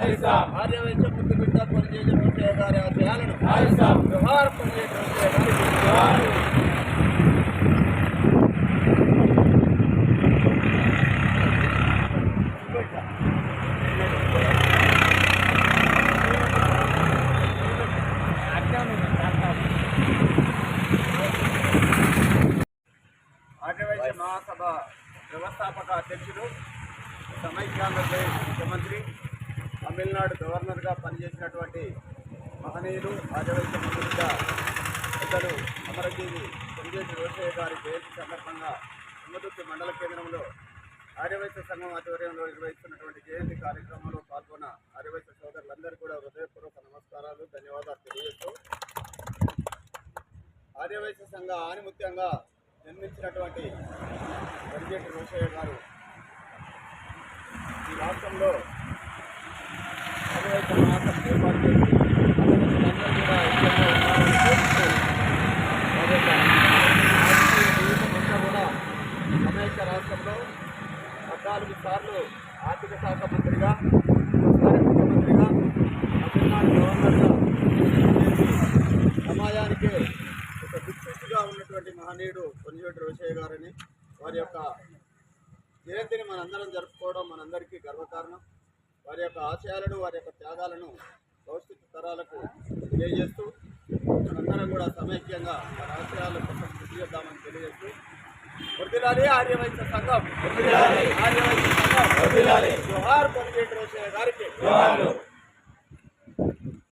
ఆర్యవైశ్య ముద్దు బిడ్డ పనిచేసిన రోషయ్య గారి ఆశయాలను వ్యవహార పనిచేసిన రోషయ్య గారికి ఆర్యవైశ్య మహాసభ వ్యవస్థాపక అధ్యక్షుడు సమైక్యాంధ్రప్రదేశ్ ముఖ్యమంత్రి తమిళనాడు గవర్నర్గా పనిచేసినటువంటి మహనీయులు ఆర్యవైశ్య మంత్రిగా పెద్దలు అమరజీవి కొంజేటి రోషయ్య గారి జయంతి సందర్భంగా తుంగతుర్తి మండల కేంద్రంలో ఆర్యవైశ్య సంఘం ఆధ్వర్యంలో నిర్వహిస్తున్నటువంటి జయంతి కార్యక్రమంలో పాల్గొన్న ఆర్యవైశ్య సోదరులందరూ కూడా హృదయపూర్వక నమస్కారాలు ధన్యవాదాలు తెలియజేస్తూ ఆర్యవైశ్య సంఘ ఆనిముత్యంగా జన్మించినటువంటి కొంజేటి రోషయ్య గారు ఈ రాష్ట్రంలో ఆదివాసీ మహాసభ ఏర్పాటు చేసి ఆదివాసులందరూ కూడా ఐక్యంగా ఉండాలని కోరుతూ వారి యొక్క రాజకీయ జీవితం అంతా కూడా అమెరికా రాష్ట్రంలో పద్నాలుగు సార్లు ఆర్థిక శాఖ మంత్రిగా ఒకసారి ముఖ్యమంత్రిగా తమిళనాడు గవర్నర్గా సమాజానికే ఒక దిక్సూచిగా ఉన్నటువంటి మహనీయుడు కొనివేటి రోషయ్య గారని వారి యొక్క జయంతిని మనందరం జరుపుకోవడం మనందరికీ గర్వకారణం వారి యొక్క ఆశయాలను వారి యొక్క త్యాగాలను భవిష్యత్తు తరాలకు తెలియజేస్తూ మనందరం కూడా సమైక్యంగా వారి ఆశయాల చేద్దామని తెలియజేస్తూ వర్దిలాలి ఆర్యవైశ్య సంఘం. ఆర్యవైశ్య సంఘం. జోహార్ రోషయ్య గారికి